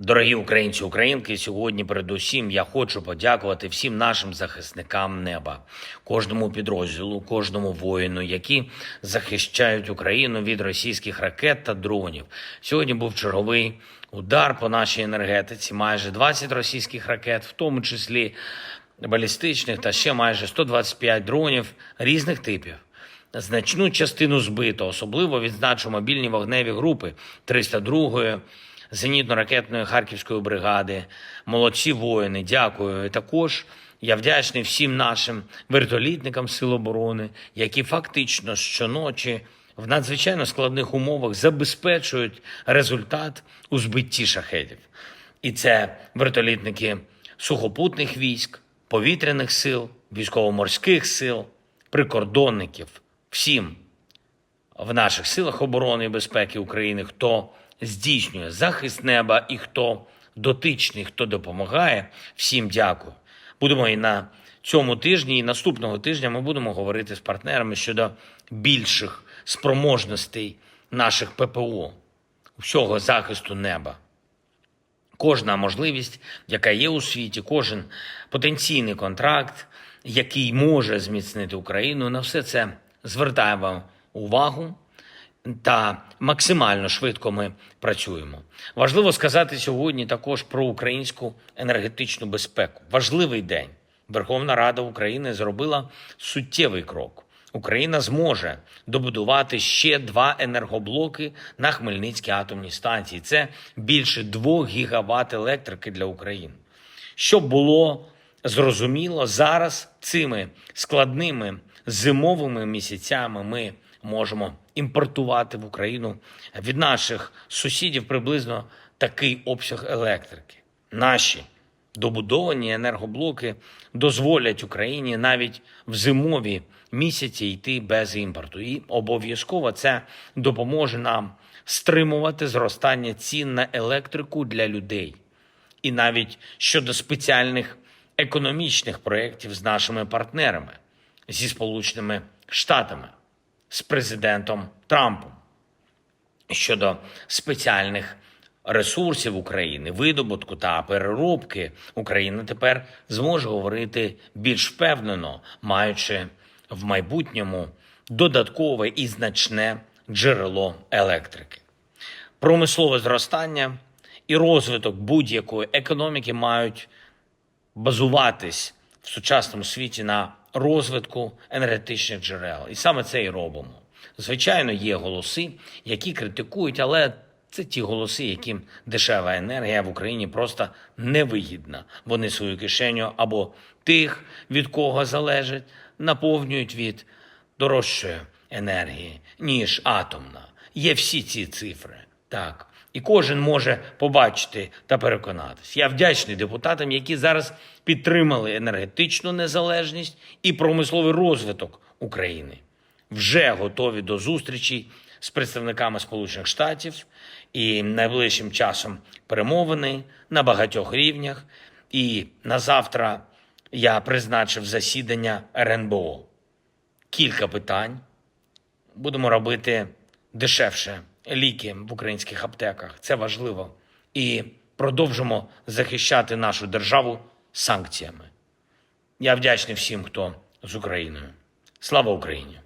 Дорогі українці, українки, сьогодні передусім я хочу подякувати всім нашим захисникам неба, кожному підрозділу, кожному воїну, які захищають Україну від російських ракет та дронів. Сьогодні був черговий удар по нашій енергетиці. Майже 20 російських ракет, в тому числі балістичних, та ще майже 125 дронів різних типів. Значну частину збито, особливо відзначу мобільні вогневі групи 302-ї, зенітно-ракетної Харківської бригади. Молодці воїни, дякую. Також я вдячний всім нашим вертолітникам Сил оборони, які фактично щоночі в надзвичайно складних умовах забезпечують результат у збитті шахедів. І це вертолітники сухопутних військ, повітряних сил, військово-морських сил, прикордонників, всім в наших силах оборони і безпеки України, хто здійснює захист неба і хто дотичний, хто допомагає. Всім дякую. Будемо і на цьому тижні, і наступного тижня ми будемо говорити з партнерами щодо більших спроможностей наших ППО, всього захисту неба. Кожна можливість, яка є у світі, кожен потенційний контракт, який може зміцнити Україну, на все це звертаємо увагу та максимально швидко ми працюємо. Важливо сказати сьогодні також про українську енергетичну безпеку. Важливий день. Верховна Рада України зробила суттєвий крок. Україна зможе добудувати ще два енергоблоки на Хмельницькій атомній станції. Це більше 2 гігават електрики для України. Щоб було зрозуміло, зараз цими складними зимовими місяцями ми можемо імпортувати в Україну від наших сусідів приблизно такий обсяг електрики. Наші добудовані енергоблоки дозволять Україні навіть в зимові місяці йти без імпорту. І обов'язково це допоможе нам стримувати зростання цін на електрику для людей. І навіть щодо спеціальних економічних проєктів з нашими партнерами зі Сполученими Штатами, з президентом Трампом щодо спеціальних ресурсів України, видобутку та переробки, Україна тепер зможе говорити більш впевнено, маючи в майбутньому додаткове і значне джерело електрики. Промислове зростання і розвиток будь-якої економіки мають базуватись в сучасному світі на розвитку енергетичних джерел. І саме це і робимо. Звичайно, є голоси, які критикують, але це ті голоси, яким дешева енергія в Україні просто невигідна. Вони свою кишеню або тих, від кого залежить, наповнюють від дорожчої енергії, ніж атомна. Є всі ці цифри. Так. І кожен може побачити та переконатись. Я вдячний депутатам, які зараз підтримали енергетичну незалежність і промисловий розвиток України. Вже готові до зустрічі з представниками Сполучених Штатів і найближчим часом перемовини на багатьох рівнях. І на завтра я призначив засідання РНБО. Кілька питань. Будемо робити дешевше ліки в українських аптеках. Це важливо. І продовжимо захищати нашу державу санкціями. Я вдячний всім, хто з Україною. Слава Україні!